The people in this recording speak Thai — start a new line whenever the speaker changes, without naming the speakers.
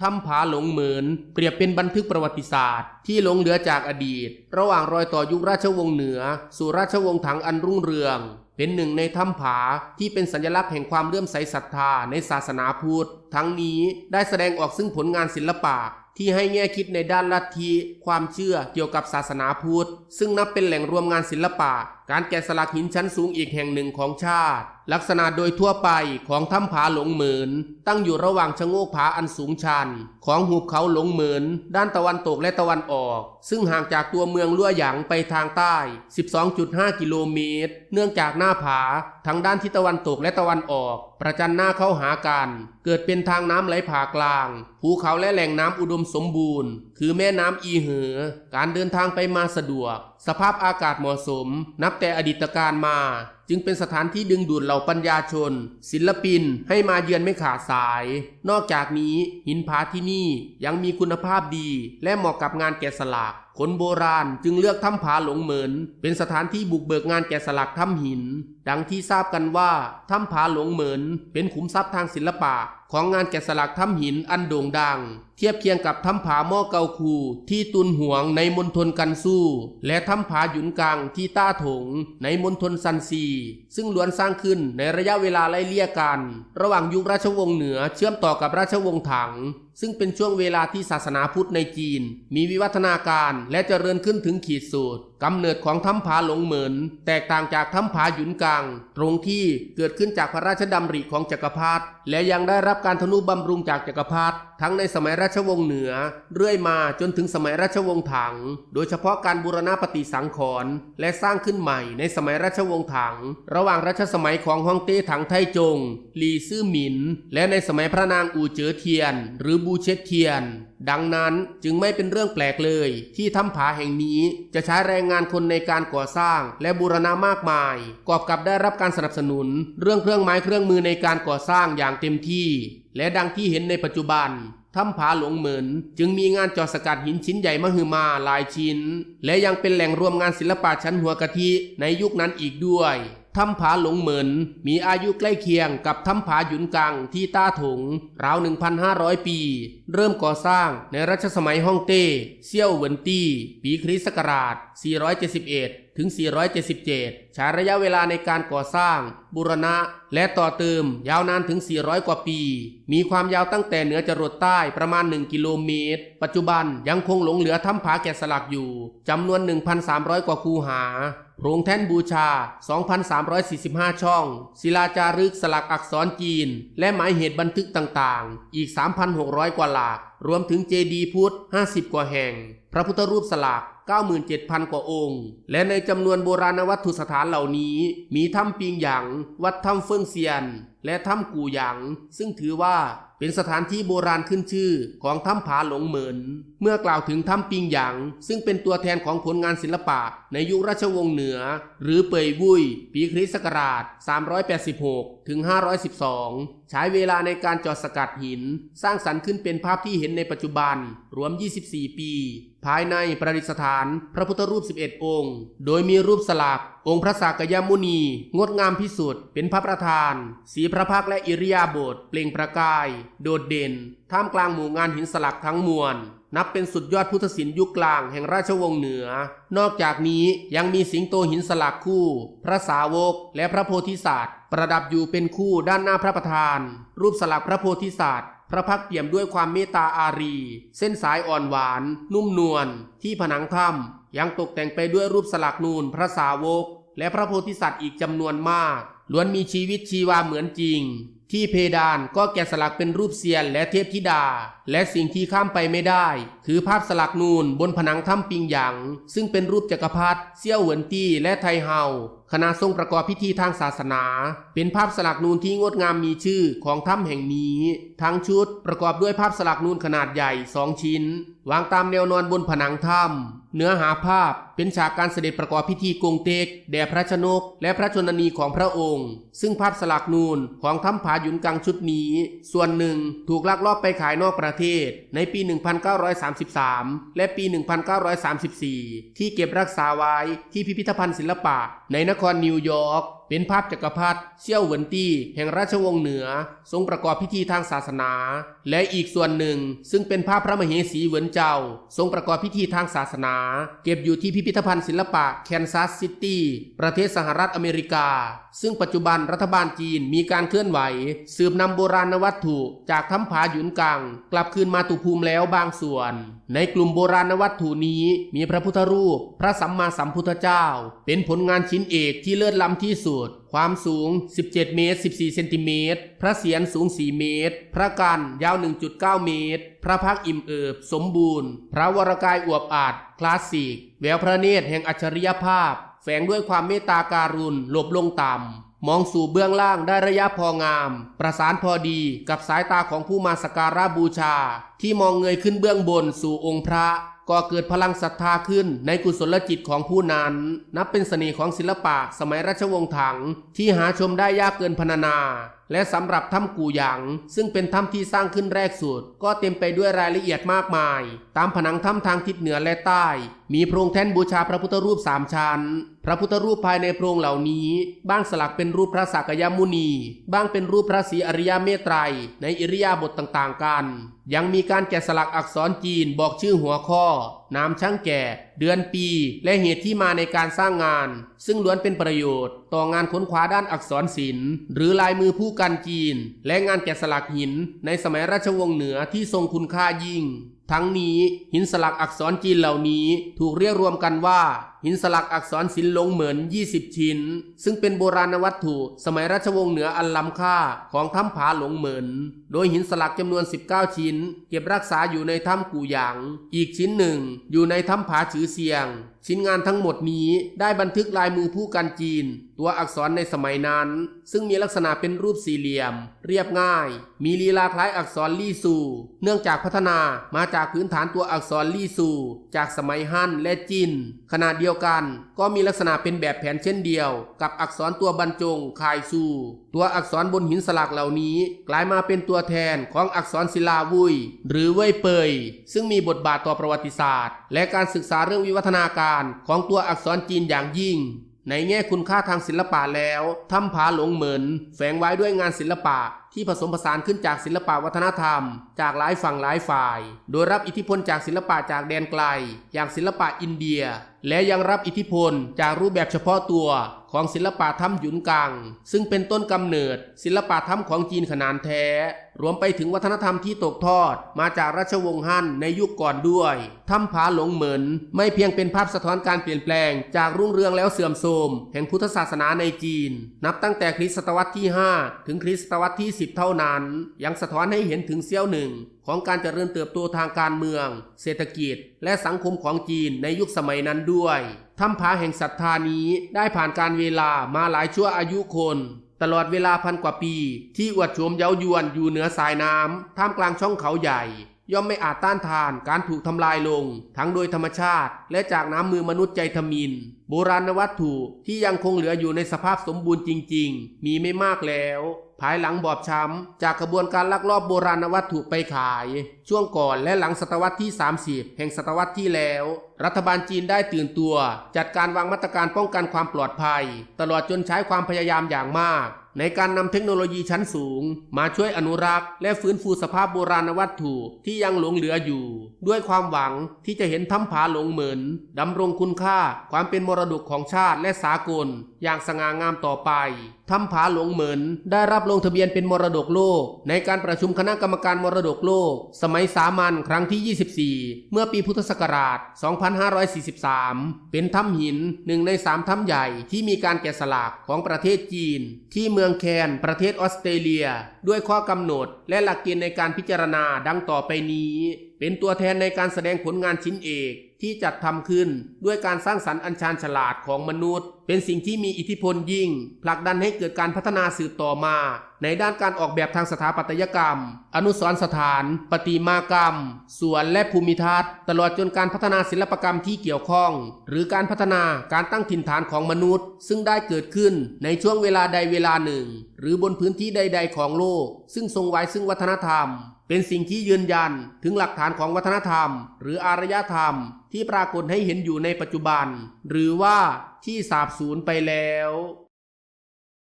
ถ้ำผาหลงเหมือนเปรียบเป็นบันทึกประวัติศาสตร์ ที่หลงเหลือจากอดีต ระหว่างรอยต่อยุคราชวงศ์เหนือ สู่ราชวงศ์ถังอันรุ่งเรือง เป็นหนึ่งในถ้ำผาที่เป็นสัญลักษณ์แห่งความเลื่อมใสศรัทธาในศาสนาพุทธทั้งนี้ได้แสดงออกซึ่งผลงานศิลปะที่ให้แง่คิดในด้านลัทธิความเชื่อเกี่ยวกับศาสนาพุทธ ซึ่งนับเป็นแหล่งรวมงานศิลปะ การแกะสลักหินชั้นสูงอีกแห่งหนึ่งของชาติ ลักษณะโดยทั่วไปของถ้ำผาหลงเหมืน ตั้งอยู่ระหว่างชะโงกผาอันสูงชัน ของหุบเขาหลงเหมืน ด้านตะวันตกและตะวันออก ซึ่งห่างจากตัวเมืองลั่วหยางไปทางใต้ 12.5 กิโลเมตร เนื่องจากหน้าผาทั้งด้านทิศตะวันตกและตะวันออก ประจันหน้าเข้าหากัน เกิดเป็นทางน้ำไหลผ่ากลาง ภูเขาและแหล่งน้ำอุดมสมบูรณ์ คือแม่น้ำอีเหอ การเดินทางไปมาสะดวก สภาพอากาศเหมาะสม นับแต่อดีตการมา จึงเป็นสถานที่ดึงดูดเหล่าปัญญาชน ศิลปินให้มาเยือนไม่ขาดสาย นอกจากนี้หินผาที่นี่ยังมีคุณภาพดี และเหมาะกับงานแกะสลัก คนโบราณจึงเลือกถ้ำผาหลงเหมือนเป็นสถานที่บุกเบิกงานแกะสลักถ้ำหิน ดังที่ทราบกันว่าถ้ำผาหลงเหมือนเป็นขุมทรัพย์ทางศิลปะของงานแกะสลักถ้ำหินอันโด่งดัง เทียบเคียงกับถ้ำผาหม้อเกาคูที่ตุนหวงในมณฑลกันสู้ และถ้ำผาหยุนกังที่ต้าถงในมณฑลซันซีซึ่งล้วนสร้างขึ้นในระยะเวลาไล่เลี่ยกัน ระหว่างยุคราชวงศ์เหนือเชื่อมต่อกับราชวงศ์ถัง ซึ่งเป็นช่วงเวลาที่ศาสนาพุทธในจีน มีวิวัฒนาการและเจริญขึ้นถึงขีดสุด กำเนิดของถ้ำผาหลงเหมือนแตกต่างจากถ้ำผาหยุนกังตรงที่เกิดขึ้นจากพระราชดำริของจักรพรรดิและยังได้รับการทนุบำรุงจากจักรพรรดิทั้งในสมัยราชวงศ์เหนือ เรื่อยมาจนถึงสมัยราชวงศ์ถัง โดยเฉพาะการบูรณะปฏิสังขรณ์และสร้างขึ้นใหม่ในสมัยราชวงศ์ถัง ระหว่างรัชสมัยของฮ่องเต้ถังไทจง ลีซื่อหมิน และในสมัยพระนางอู่เจ๋อเทียน หรือบูเชตเทียน ดังนั้นจึงไม่เป็นเรื่องแปลกเลย ที่ถ้ำผาแห่งนี้จะใช้แรงงานคนในการก่อสร้าง และบูรณะมากมาย กอบกับได้รับการสนับสนุน เรื่องเครื่องไม้เครื่องมือในการก่อสร้างอย่างเต็มที่ และดังที่เห็นในปัจจุบันถ้ำผาหลวงเหมือนจึงมีงานจอสกัดหินชิ้นใหญ่มหึมาหลายชิ้น และยังเป็นแหล่งรวมงานศิลปะชั้นหัวกะทิในยุคนั้นอีกด้วย ถ้ำผาหลงเหมือนมีอายุใกล้เคียงกับถ้ำผาหยุนกังที่ต้าถงราว 1,500 ปี เริ่มก่อสร้างในรัชสมัยฮ่องเต้เซี่ยวเหวินตี้ ปีคริสต์ศักราช 471 ถึง 477 ใช้ระยะเวลาในการก่อสร้าง บูรณะ และต่อเติมยาวนานถึง 400 กว่าปี มีความยาวตั้งแต่เหนือจรดใต้ประมาณ 1 กิโลเมตร ปัจจุบันยังคงหลงเหลือถ้ำผาแกะสลักอยู่จำนวน 1,300 กว่าคูหา โรงแท่นบูชา 2,345 ช่อง ศิลาจารึกสลักอักษรจีน และหมายเหตุบันทึกต่างๆ อีก 3,600 กว่าหลาก รวมถึงเจดีย์พุทธ 50 กว่าแห่ง พระพุทธรูปสลัก97,000 กว่าองค์ และในจำนวนโบราณวัตถุสถานเหล่านี้ มีถ้ำปิงหยาง วัดถ้ำเฟิงเซียน และถ้ำกู่หยาง ซึ่งถือว่าเป็นสถานที่โบราณขึ้นชื่อของถ้ำผาหลงเหมิน เมื่อกล่าวถึงถ้ำปิงหยาง ซึ่งเป็นตัวแทนของผลงานศิลปะ ในยุคราชวงศ์เหนือ หรือเปยบุยปีคริสต์ศักราช 386 ถึง 512 ใช้เวลาในการจอดสกัดหิน สร้างสรรค์ขึ้นเป็นภาพที่เห็นในปัจจุบัน รวม 24 ปี ภายในประดิษฐานพระพุทธรูป 11 องค์ โดยมีรูปสลัก องค์พระสากยมุนี งดงามพิสุทธิ์เป็นพระประธาน สีพระพักและอิริยาบถเปล่งประกาย โดดเด่น ท่ามกลางหมู่งานหินสลักทั้งมวลนับเป็นสุดยอดพุทธศิลป์ยุคกลางแห่งราชวงศ์เหนือ นอกจากนี้ยังมีสิงโตหินสลักคู่ พระสาวกและพระโพธิสัตว์ ประดับอยู่เป็นคู่ด้านหน้าพระประธาน รูปสลักพระโพธิสัตว์ พระพักตร์เปี่ยมด้วยความเมตตาอารี เส้นสายอ่อนหวาน นุ่มนวลที่ผนังถ้ำยังตกแต่งไปด้วยรูปสลักนูนพระสาวก และพระโพธิสัตว์อีกจำนวนมากล้วนมีชีวิตชีวาเหมือนจริง ที่เพดานก็แกะสลักเป็นรูปเซียนและเทพธิดา และสิ่งที่ข้ามไปไม่ได้ คือภาพสลักนูนบนผนังถ้ำปิงหยางซึ่งเป็นรูปจักรพรรดิเซี่ยวเหวินตี้และไทเฮา ขณะทรงประกอบพิธีทางศาสนา เป็นภาพสลักนูนที่งดงามมีชื่อของถ้ำแห่งนี้ ทั้งชุดประกอบด้วยภาพสลักนูนขนาดใหญ่สองชิ้น วางตามแนวนอนบนผนังถ้ำเนื้อหาภาพเป็นฉากการเสด็จประกอบพิธีกงเตก แด่พระชนก และพระชนนีของพระองค์ ซึ่งภาพสลักนูนของถ้ำผาหยุนกังชุดนี้ ส่วนหนึ่งถูกลักลอบไปขายนอกประเทศ ในปี 1933 และปี 1934 ที่เก็บรักษาไว้ที่พิพิธภัณฑ์ศิลปะในนคครนิวยอร์ก เป็นภาพจักรพรรดิเซี่ยวเหวินตี้แห่งราชวงศ์เหนือ ทรงประกอบพิธีทางศาสนา และอีกส่วนหนึ่ง ซึ่งเป็นภาพพระมเหสีเหวินเจ้า ทรงประกอบพิธีทางศาสนา เก็บอยู่ที่พิพิธภัณฑ์ศิลปะแคนซัสซิตี้ประเทศสหรัฐอเมริกา ซึ่งปัจจุบันรัฐบาลจีนมีการเคลื่อนไหว สืบนำโบราณวัตถุ จากถ้ำผาหยุนกัง กลับคืนมาตุภูมิแล้วบางส่วน ในกลุ่มโบราณวัตถุนี้มีพระพุทธรูป พระสัมมาสัมพุทธเจ้า เป็นผลงานชิ้นเอกที่เลิศล้ำที่สุดความสูง 17 เมตร 14 เซนติเมตร พระเศียรสูง 4 เมตร พระกันยาว 1.9 เมตร พระพักอิ่มเอิบ สมบูรณ์ พระวรกายอวบอาจคลาสสิก แววพระเนตรแห่งอัจฉริยภาพ แฝงด้วยความเมตตาการุณ หลบลงต่ำมองสู่เบื้องล่างได้ระยะพองาม ประสานพอดีกับสายตาของผู้มาสกการะบูชา ที่มองเงยขึ้นเบื้องบนสู่องค์พระ ก็เกิดพลังศรัทธาขึ้นในกุศลจิตของผู้นั้น นับเป็นเสน่ห์ของศิลปะสมัยราชวงศ์ถังที่หาชมได้ยากเกินพรรณนา และสำหรับถ้ำกูหยาง ซึ่งเป็นถ้ำที่สร้างขึ้นแรกสุด ก็เต็มไปด้วยรายละเอียดมากมาย ตามผนังถ้ำทางทิศเหนือและใต้ มีโพรงแท่นบูชาพระพุทธรูปสามชั้น พระพุทธรูปภายในโพรงเหล่านี้ บ้างสลักเป็นรูปพระสักยมุนี บ้างเป็นรูปพระศรีอริยเมตไตร ในอิริยาบถต่างๆกัน ยังมีการแกะสลักอักษรจีนบอกชื่อหัวข้อ นามช่างแก่ เดือนปี และเหตุที่มาในการสร้างงาน ซึ่งล้วนเป็นประโยชน์ ต่องานค้นคว้าด้านอักษรศิลป์ หรือลายมือผู้กันจีน และงานแกะสลักหิน ในสมัยราชวงศ์เหนือที่ทรงคุณค่ายิ่ง ทั้งนี้หินสลักอักษรจีนเหล่านี้ถูกเรียกรวมกันว่า หินสลักอักษรศิลลงเหมือน 20 ชิ้น ซึ่งเป็นโบราณวัตถุ สมัยราชวงศ์เหนืออันล้ำค่าของถ้ำผาหลงเหมือน โดยหินสลักจำนวน 19 ชิ้น เก็บรักษาอยู่ในถ้ำกูหยาง อีกชิ้นหนึ่งอยู่ในถ้ำผาฉือเซียง ชิ้นงานทั้งหมดนี้ได้บันทึกลายมือผู้กันจีน ตัวอักษรในสมัยนั้น ซึ่งมีลักษณะเป็นรูปสี่เหลี่ยม เรียบง่าย มีลีลาคล้ายอักษรลี่ซู เนื่องจากพัฒนามาจากพื้นฐานตัวอักษรลี่ซู จากสมัยฮั่นและจินขนาดเดียวกันก็มีลักษณะเป็นแบบแผนเช่นเดียว กับอักษรตัวบรรจงคายซู ตัวอักษรบนหินสลักเหล่านี้ กลายมาเป็นตัวแทนของอักษรศิลาวุย หรือเว่ยเปย ซึ่งมีบทบาทต่อประวัติศาสตร์ และการศึกษาเรื่องวิวัฒนาการของตัวอักษรจีนอย่างยิ่ง ในแง่คุณค่าทางศิลปะแล้วถ้ำผาหลงเหมินแฝงไว้ด้วยงานศิลปะที่ผสมผสานขึ้นจากศิลปะวัฒนธรรม จากหลายฝั่งหลายฝ่าย โดยรับอิทธิพลจากศิลปะจากแดนไกล อย่างศิลปะอินเดีย และยังรับอิทธิพลจากรูปแบบเฉพาะตัวของศิลปะถ้ำหยุนกัง ซึ่งเป็นต้นกำเนิด ศิลปะถ้ำของจีนขนานแท้ รวมไปถึงวัฒนธรรมที่ตกทอด มาจากราชวงศ์ฮั่นในยุคก่อนด้วยถ้ำผาหลงเหมือนไม่เพียงเป็นภาพสะท้อนการเปลี่ยนแปลง จากรุ่งเรืองแล้วเสื่อมโทรมแห่งพุทธศาสนาในจีน นับตั้งแต่คริสตศตวรรษที่ 5 ถึงคริสตศตวรรษที่ 10 เท่านั้น ยังสะท้อนให้เห็นถึงเสี้ยวหนึ่งของการเจริญเติบโตทางการเมือง เศรษฐกิจ และสังคมของจีนในยุคสมัยนั้นด้วยถ้ำผาแห่งศรัทธานี้ได้ผ่านการเวลามาหลายชั่วอายุคน ตลอดเวลาพันกว่าปี ที่อวดโฉมเย้ายวนอยู่เหนือสายน้ำท่ามกลางช่องเขาใหญ่ ย่อมไม่อาจต้านทานการถูกทำลายลง ทั้งโดยธรรมชาติ และจากน้ำมือมนุษย์ใจทมิน โบราณวัตถุที่ยังคงเหลืออยู่ในสภาพสมบูรณ์จริง ๆ มีไม่มากแล้ว ภายหลังบอบช้ำ จากกระบวนการลักลอบโบราณวัตถุไปขาย ช่วงก่อนและหลังศตวรรษที่ 30 แห่งศตวรรษที่แล้ว รัฐบาลจีนได้ตื่นตัว จัดการวางมาตรการป้องกันความปลอดภัย ตลอดจนใช้ความพยายามอย่างมาก ในการนำเทคโนโลยีชั้นสูง มาช่วยอนุรักษ์ และฟื้นฟูสภาพโบราณวัตถุที่ยังหลงเหลืออยู่ ด้วยความหวังที่จะเห็นถ้ำผาหลงเหมือนดำรงคุณค่า ความเป็นมรดกของชาติและสากล อย่างสง่างามต่อไป ถ้ำผาหลวงเหมือนได้รับลงทะเบียนเป็นมรดกโลก ในการประชุมคณะกรรมการมรดกโลก สมัยสามัญครั้งที่ 24 เมื่อปีพุทธศักราช 2543 เป็นถ้ำหินหนึ่งในสามถ้ำใหญ่ที่มีการแกะสลักของประเทศจีน ที่เมืองแคนประเทศออสเตรเลีย ด้วยข้อกำหนดและหลักเกณฑ์ในการพิจารณาดังต่อไปนี้ เป็นตัวแทนในการแสดงผลงานชิ้นเอกที่จัดทำขึ้นด้วยการสร้างสรรค์อัญชานฉลาดของมนุษย์ เป็นสิ่งที่มีอิทธิพลยิ่ง ผลักดันให้เกิดการพัฒนาสืบต่อมา ในด้านการออกแบบทางสถาปัตยกรรม อนุสรณ์สถาน ปฏิมากรรม สวนและภูมิทัศน์ ตลอดจนการพัฒนาศิลปกรรมที่เกี่ยวข้อง หรือการพัฒนาการตั้งถิ่นฐานของมนุษย์ ซึ่งได้เกิดขึ้นในช่วงเวลาใดเวลาหนึ่ง หรือบนพื้นที่ใด ๆ ของโลก ซึ่งทรงไว้ซึ่งวัฒนธรรม เป็นสิ่งที่ยืนยันถึงหลักฐานของวัฒนธรรม หรืออารยธรรมที่ปรากฏให้เห็นอยู่ในปัจจุบัน หรือว่าที่สาบสูญไปแล้ว